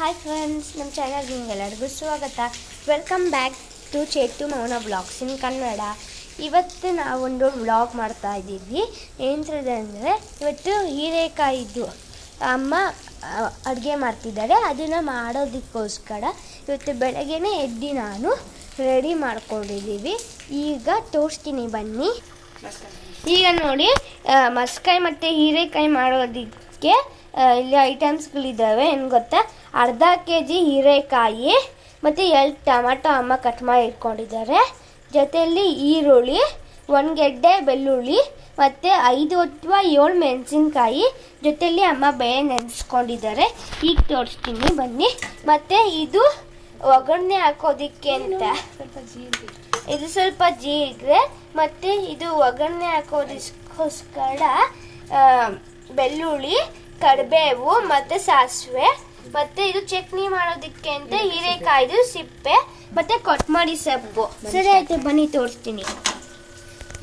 Hi friends ನಮ್ಮ ಚಾನಲ್ಗೆ ನಿಮಗೆಲ್ಲರಿಗೂ ಸ್ವಾಗತ. ವೆಲ್ಕಮ್ ಬ್ಯಾಕ್ ಟು ಚೇತು ಮೌನ ಬ್ಲಾಗ್ಸ್ ಇನ್ ಕನ್ನಡ ಇವತ್ತು ನಾವೊಂದು ವ್ಲಾಗ್ ಮಾಡ್ತಾ ಇದ್ದೀವಿ. ಏನಂತಂದರೆ ಅಂದರೆ ಇವತ್ತು ಹೀರೆಕಾಯಿದ್ದು ಅಮ್ಮ ಅಡುಗೆ ಮಾಡ್ತಿದ್ದಾರೆ. ಅದನ್ನು ಮಾಡೋದಕ್ಕೋಸ್ಕರ ಇವತ್ತು ಬೆಳಗ್ಗೆನೇ ಎದ್ದು ನಾನು ರೆಡಿ ಮಾಡ್ಕೊಂಡಿದ್ದೀವಿ. ಈಗ ತೋರಿಸ್ತೀನಿ ಬನ್ನಿ. ಈಗ ನೋಡಿ ಮಸ್ಕಾಯಿ ಮತ್ತು ಹೀರೆಕಾಯಿ ಮಾಡೋದಕ್ಕೆ ಇಲ್ಲಿ ಐಟಮ್ಸ್ಗಳಿದ್ದಾವೆ ಏನು ಗೊತ್ತಾ? ಅರ್ಧ ಕೆ ಜಿ ಹೀರೆಕಾಯಿ, ಮತ್ತು ಎರಡು ಟೊಮಾಟೊ ಅಮ್ಮ ಕಟ್ ಮಾಡಿ ಇಟ್ಕೊಂಡಿದ್ದಾರೆ. ಜೊತೆಯಲ್ಲಿ ಈರುಳ್ಳಿ, ಒಂದು ಗೆಡ್ಡೆ ಬೆಳ್ಳುಳ್ಳಿ, ಮತ್ತು ಐದು ಅಥವಾ ಏಳು ಮೆಣಸಿನ್ಕಾಯಿ ಜೊತೆಯಲ್ಲಿ ಅಮ್ಮ ಬೇಳೆ ನೆನೆಸ್ಕೊಂಡಿದ್ದಾರೆ. ಈಗ ತೋರಿಸ್ತೀನಿ, ಬನ್ನಿ. ಮತ್ತು ಇದು ಒಗ್ಗರಣೆ ಹಾಕೋದಿಕ್ಕೆ ಅಂತ ಇದು ಸ್ವಲ್ಪ ಜೀರಿಗೆ, ಮತ್ತು ಇದು ಒಗ್ಗರಣೆ ಹಾಕೋದಕ್ಕೋಸ್ಕರ ಬೆಳ್ಳುಳ್ಳಿ, ಕರಿಬೇವು, ಮತ್ತು ಸಾಸಿವೆ ಮತ್ತೆ ಇದು ಚಟ್ನಿ ಮಾಡೋದಕ್ಕೆ ಅಂತ ಹೀರೆಕಾಯ್ದು ಸಿಪ್ಪೆ ಮತ್ತೆ ಕೊತ್ತಂಬರಿ ಸೊಪ್ಪು. ಸರಿ ಆಯ್ತು ಬನ್ನಿ ತೋರಿಸ್ತೀನಿ.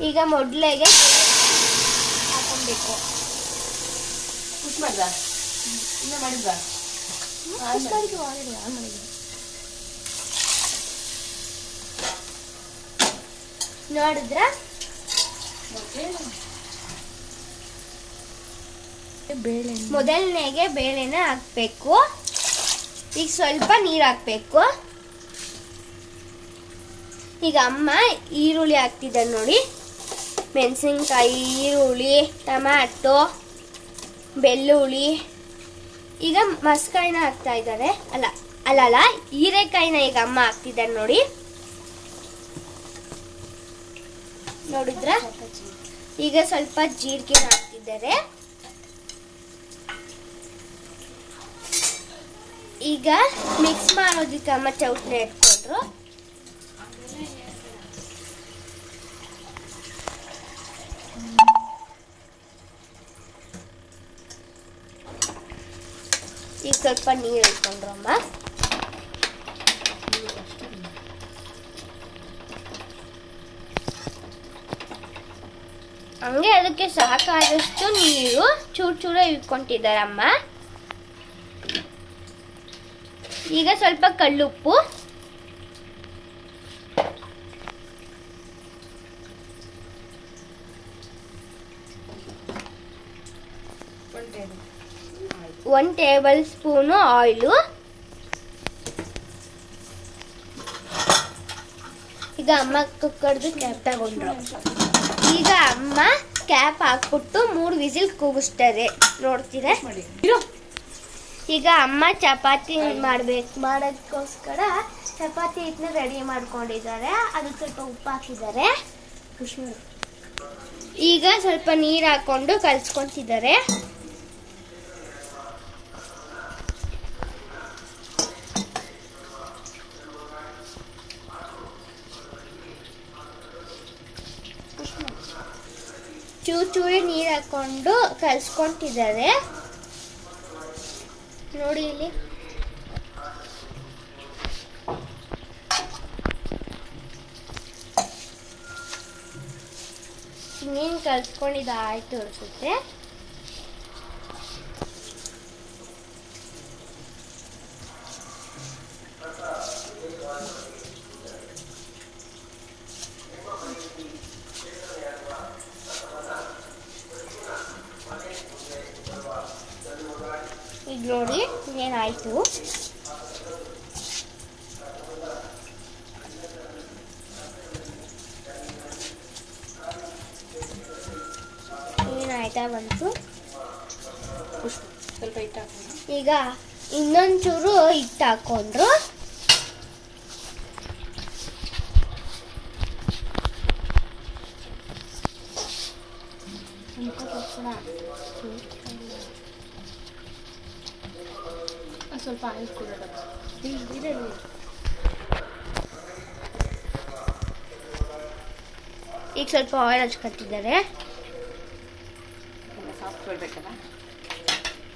ಈಗ ಮೊದಲಿಗೆ ಹಾಕೊಬೇಕು ನೋಡಿದ್ರ? ಬೇಳೆ ಮೊದಲನೆಗೆ ಬೇಳೆನ ಹಾಕ್ಬೇಕು. ಈಗ ಸ್ವಲ್ಪ ನೀರು ಹಾಕ್ಬೇಕು. ಈಗ ಅಮ್ಮ ಈರುಳ್ಳಿ ಹಾಕ್ತಿದ್ದಾರೆ ನೋಡಿ. ಮೆಣಸಿನ್ಕಾಯಿ, ಈರುಳ್ಳಿ, ಟೊಮ್ಯಾಟೊ, ಬೆಳ್ಳುಳ್ಳಿ. ಈಗ ಮಸ್ಕಾಯಿನ ಹಾಕ್ತಾ ಇದ್ದಾರೆ. ಅಲ್ಲ ಅಲ್ಲಲ್ಲ ಅಲ್ಲ, ಹೀರೆಕಾಯಿನ ಈಗ ಅಮ್ಮ ಹಾಕ್ತಿದ್ದಾರೆ ನೋಡಿ. ನೋಡಿದ್ರ? ಈಗ ಸ್ವಲ್ಪ ಜೀರಿಗೆ ಹಾಕ್ತಿದ್ದಾರೆ. ಈಗ ಮಿಕ್ಸ್ ಮಾಡೋದಕ್ಕೆ ಅಮ್ಮ ಚೌಟ್ನ ಇಟ್ಕೊಂಡ್ರು. ಈಗ ಸ್ವಲ್ಪ ನೀರು ಇಟ್ಕೊಂಡ್ರು ಅಮ್ಮ. ಹಂಗೆ ಅದಕ್ಕೆ ಸಾಕಾದಷ್ಟು ನೀರು ಚೂರು ಚೂರ ಇಟ್ಕೊಂಡಿದ್ದಾರೆ ಅಮ್ಮ ಈಗ ಸ್ವಲ್ಪ ಕಳ್ಳುಪ್ಪು. ಒನ್ ಟೇಬಲ್ ಸ್ಪೂನು ಆಯಿಲು ಈಗ ಅಮ್ಮ ಕುಕ್ಕರ್ದು ಕ್ಯಾಪ್ ತಗೊಂಡ್ರು. ಈಗ ಅಮ್ಮ ಕ್ಯಾಪ್ ಹಾಕ್ಬಿಟ್ಟು ಮೂರು ವಿಸಿಲ್ ಕೂಗಿಸ್ತಾರೆ. ನೋಡ್ತೀರಾ? ಈಗ ಅಮ್ಮ ಚಪಾತಿ ಮಾಡ್ಬೇಕು. ಮಾಡೋದಕ್ಕೋಸ್ಕರ ಚಪಾತಿ ಹಿಟ್ಟನ್ನ ರೆಡಿ ಮಾಡ್ಕೊಂಡಿದ್ದಾರೆ. ಅದಕ್ಕೆ ಸ್ವಲ್ಪ ಉಪ್ಪು ಹಾಕಿದ್ದಾರೆ. ಈಗ ಸ್ವಲ್ಪ ನೀರು ಹಾಕೊಂಡು ಕಲ್ಸ್ಕೊಂತಿದ್ದಾರೆ ಚೂರು ಚೂರಿ ನೀರು ಹಾಕೊಂಡು ಕಲ್ಸ್ಕೊಂತಿದ್ದಾರೆ ನೋಡಿ ಇಲ್ಲಿ. ಮೀನು ಕಲ್ಸ್ಕೊಂಡಿದ್ದು ಆಯ್ತು ಅನ್ಸುತ್ತೆ ಈಗ ನೋಡಿ ಏನಾಯ್ತು ಏನಾಯ್ತಾ ಬಂತು ಸ್ವಲ್ಪ ಹಿಟ್ಟು ಈಗ ಇನ್ನೊಂಚೂರು ಹಿಟ್ಟು ಹಾಕೊಂಡ್ರು ಸ್ವಲ್ಪ ಆಯಿಲ್ ಇದೆ ಈಗ ಸ್ವಲ್ಪ ಆಯಿಲ್ ಹಚ್ಕೊತಿದ್ದಾರೆ.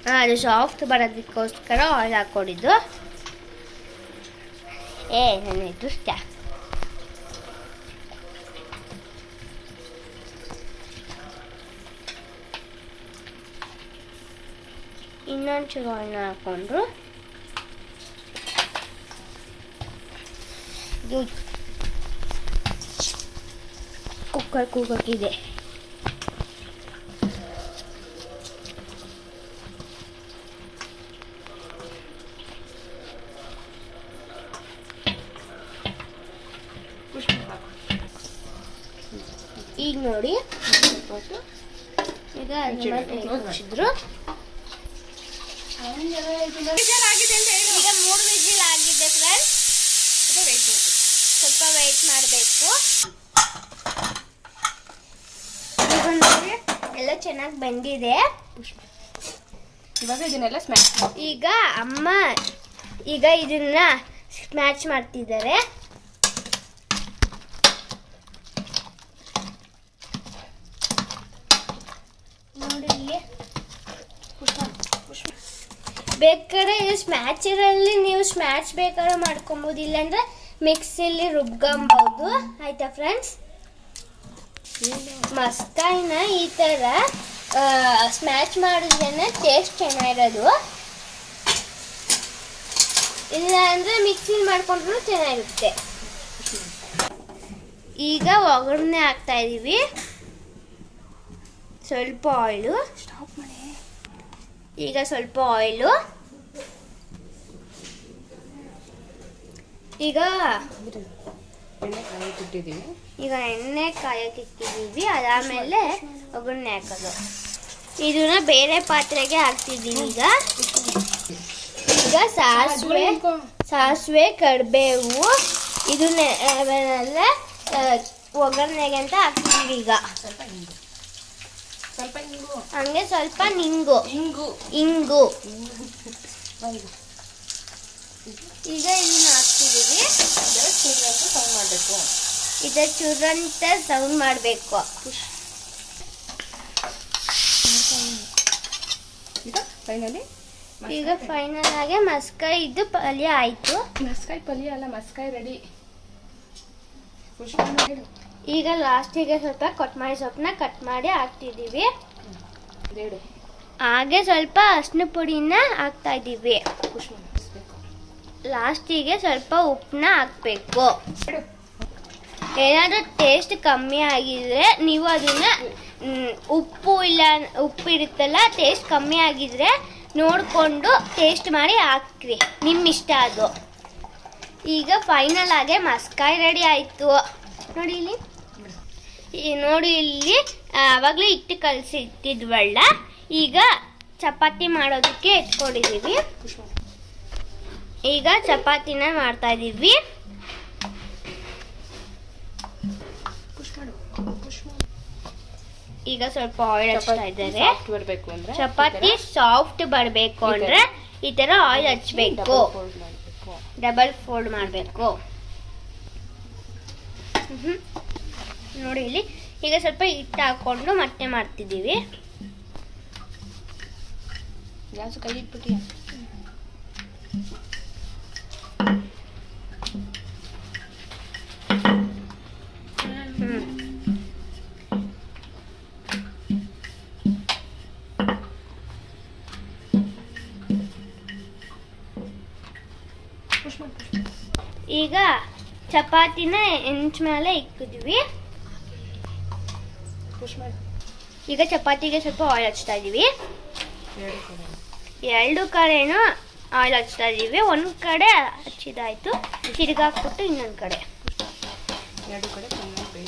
ಹಾಂ, ಅದು ಸಾಫ್ಟ್ ಬರೋದಕ್ಕೋಸ್ಕರ ಆಯಿಲ್ ಹಾಕ್ಕೊಂಡಿದ್ದು. ಏ, ನನ್ನ ದುಷ್ಟ ಇನ್ನೊಂದು ಚೂರು ಆಯಿಲ್ನ ಹಾಕ್ಕೊಂಡ್ರು. ಕುಕ್ಕರ್ ಕೂಗೋಕ್ಕಿದೆ ಈಗ ನೋಡಿ. ಈಗ ಮುಚ್ಚಿದ್ರು ಈಗ ಮೂರು ವಿಜಿಲ್ ಆಗಿದೆ ಫ್ರೆಂಡ್ಸ್ ಸ್ವಲ್ಪ ವೇಟ್ ವೆಯ್ಟ್ ಮಾಡಬೇಕು. ಈಗ ನೋಡಿ. ಎಲ್ಲ ಚೆನ್ನಾಗಿ ಬಂದಿದೆ. ಇವಾಗ ಇದನ್ನೆಲ್ಲ ಸ್ಮ್ಯಾಶ್ ಈಗ ಅಮ್ಮ ಈಗ ಇದನ್ನ ಸ್ಮ್ಯಾಚ್ ಮಾಡ್ತಿದ್ದಾರೆ. ಬೇಕಾದ್ರೆ ಇದು ಸ್ಮ್ಯಾಚರಲ್ಲಿ ನೀವು ಸ್ಮ್ಯಾಚ್ ಬೇಕಾದ್ರೆ ಮಾಡ್ಕೊಬೋದು, ಇಲ್ಲಾಂದ್ರೆ ಮಿಕ್ಸಿಲಿ ರುಬ್ಕೊಂಬೋದು. ಆಯ್ತಾ ಫ್ರೆಂಡ್ಸ್ ಮಸ್ಕಾಯಿನ ಈ ಥರ ಸ್ಮ್ಯಾಚ್ ಮಾಡಿದ್ರೇನೆ ಟೇಸ್ಟ್ ಚೆನ್ನಾಗಿರೋದು. ಇಲ್ಲ ಅಂದ್ರೆ ಮಿಕ್ಸಿಲಿ ಮಾಡ್ಕೊಂಡ್ರು ಚೆನ್ನಾಗಿರುತ್ತೆ. ಈಗ ಒಗ್ಗರಣೆ ಹಾಕ್ತಾ ಇದೀವಿ. ಸ್ವಲ್ಪ ಆಯಿಲು ಸ್ಟಾಪ್ ಮಾಡಿ ಈಗ ಸ್ವಲ್ಪ ಆಯಿಲು ಈಗ ಈಗ ಎಣ್ಣೆ ಕಾಯಕ್ಕೆ ಇಟ್ಟಿದ್ದೀವಿ. ಅದಾದಮೇಲೆ ಒಗ್ಗರಣೆ ಹಾಕೋದು. ಇದನ್ನ ಬೇರೆ ಪಾತ್ರೆಗೆ ಹಾಕ್ತಿದ್ದೀನಿ ಈಗ. ಈಗ ಸಾಸಿವೆ ಸಾಸಿವೆ ಕಡಿಬೇವು ಇದನ್ನೆಲ್ಲ ಒಗ್ಗರಣೆಗೆ ಅಂತ ಹಾಕ್ತಿದ್ದೀವಿ ಈಗ. ಸ್ವಲ್ಪ ಹಿಂಗು ಸ್ವಲ್ಪ ಹಿಂಗು ಸ್ವಲ್ಪ ನಿಂಗು ಹಿಂಗು ಇಂಗು. ಈಗ ಇದನ್ನ ಹಾಕ್ತಿದ್ದೀವಿ ಸೌಂಡ್ ಮಾಡಬೇಕು. ಇದ ಚುರಂತ ಸೌಂಡ್ ಮಾಡಬೇಕು. ಈಗ ಫೈನಲಿ ಈಗ ಫೈನಲ್ ಆಗಿ ಮಸ್ಕಾಯಿ ಇದು ಪಲ್ಯ ಆಯ್ತು. ಮಸ್ಕಾಯಿ ಪಲ್ಯ ಅಲ್ಲ ಮಸ್ಕಾಯಿ ರೆಡಿ ಖುಷಿ ಈಗ ಲಾಸ್ಟಿಗೆ ಸ್ವಲ್ಪ ಕೊತ್ತಂಬರಿ ಸೊಪ್ಪನ್ನ ಕಟ್ ಮಾಡಿ ಹಾಕ್ತಿದ್ದೀವಿ. ಹಾಗೆ ಸ್ವಲ್ಪ ಅರಿಶಿನ ಪುಡಿನ ಹಾಕ್ತಾ ಇದ್ದೀವಿ. ಲಾಸ್ಟಿಗೆ ಸ್ವಲ್ಪ ಉಪ್ಪನ್ನ ಹಾಕ್ಬೇಕು. ಏನಾದರೂ ಟೇಸ್ಟ್ ಕಮ್ಮಿ ಆಗಿದ್ರೆ ನೀವು ಅದನ್ನ ಉಪ್ಪು ಇಲ್ಲ ಉಪ್ಪು ಇರುತ್ತಲ್ಲ ಟೇಸ್ಟ್ ಕಮ್ಮಿ ಆಗಿದ್ರೆ ನೋಡಿಕೊಂಡು ಟೇಸ್ಟ್ ಮಾಡಿ ಹಾಕ್ರಿ. ನಿಮ್ಮ ಇಷ್ಟ ಅದು. ಈಗ ಫೈನಲ್ ಆಗಿ ಮಸ್ಕಾಯಿ ರೆಡಿ ಆಯಿತು. ನೋಡಿ ಇಲ್ಲಿ. ನೋಡಿ ಇಲ್ಲಿ ಆವಾಗಲೇ ಹಿಟ್ಟು ಕಲಸಿ ಇಟ್ಟಿದ್ವಲ್ಲ ಈಗ ಚಪಾತಿ ಮಾಡೋದಕ್ಕೆ ಇಟ್ಕೊಂಡಿದ್ದೀವಿ ಈಗ ಚಪಾತಿನ ಮಾಡ್ತಾ ಇದ್ದೀವಿ ಈಗ ಸ್ವಲ್ಪ ಆಯಿಲ್ ಹಚ್ತಾ ಇದ್ದಾರೆ. ಚಪಾತಿ ಸಾಫ್ಟ್ ಬರಬೇಕು ಅಂದ್ರೆ ಈ ತರ ಆಯಿಲ್ ಹಚ್ಬೇಕು. ಡಬಲ್ ಫೋಲ್ಡ್ ಮಾಡಬೇಕು. ನೋಡಿ ಇಲ್ಲಿ. ಈಗ ಸ್ವಲ್ಪ ಹಿಟ್ಟು ಹಾಕೊಂಡು ಮತ್ತೆ ಮಾಡ್ತಿದ್ದೀವಿ. ಗ್ಯಾಸು ಕೈ ಪುಷ್ ಈಗ ಚಪಾತಿನ ಹೆಂಚ್ ಮೇಲೆ ಇಕ್ಕಿದ್ವಿ. ಪುಷ್ ಮಾಡಿ ಈಗ ಚಪಾತಿಗೆ ಸ್ವಲ್ಪ ಆಯಿಲ್ ಹಚ್ತಾ ಇದೀವಿ. ಎರಡು ಕಡೆ. ಕಡೆನೂ ಆಯಿಲ್ ಹಚ್ತಾ ಇದೀವಿ. ಒಂದು ಕಡೆ ಹಚ್ಚಿದಾಯ್ತು. ತಿರುಗಾಕ್ಬಿಟ್ಟು ಇನ್ನೊಂದು ಕಡೆ. ಎರಡು ಕಡೆ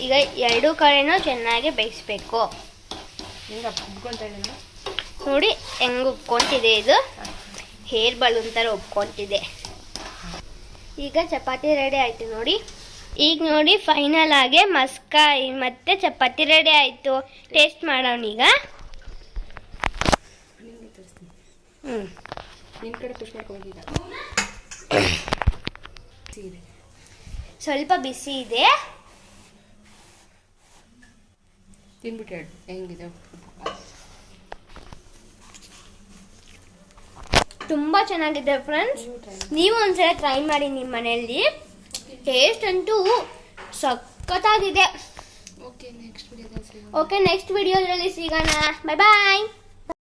ಈಗ ಎರಡು ಕಡೆನೂ ಚೆನ್ನಾಗಿ ಬೇಯಿಸ್ಬೇಕು. ನೋಡಿ ಹೆಂಗ್ ಉಬ್ಕೊಂತಿದೆ ಇದು. ಹೇರ್ ಬಲೂನ್ ಥರ ಉಬ್ಕೊಂತಿದೆ. ಈಗ ಚಪಾತಿ ರೆಡಿ ಆಯಿತು ನೋಡಿ. ಈಗ ನೋಡಿ ಫೈನಲ್ ಆಗಿ ಮಸ್ಕಾಯಿ ಮತ್ತೆ ಚಪಾತಿ ರೆಡಿ ಆಯ್ತು. ಟೇಸ್ಟ್ ಮಾಡೋಣ ಈಗ. ಹ್ಞೂ ಸ್ವಲ್ಪ ಬಿಸಿ ಇದೆ. ತಿನ್ಬಿಟ್ಟು ಹೆಂಗಿದೆ? ತುಂಬ ಚೆನ್ನಾಗಿದೆ ಫ್ರೆಂಡ್ಸ್ ನೀವು ಒಂದ್ಸಲ ಟ್ರೈ ಮಾಡಿ ನಿಮ್ಮ ಮನೆಯಲ್ಲಿ. ಟೇಸ್ಟ್ ಅಂತೂ ಸಖತ್ತಾಗಿದೆ. ಓಕೆ ನೆಕ್ಸ್ಟ್ ವಿಡಿಯೋದಲ್ಲಿ ಸಿಗೋಣ. ಬಾಯ್ ಬಾಯ್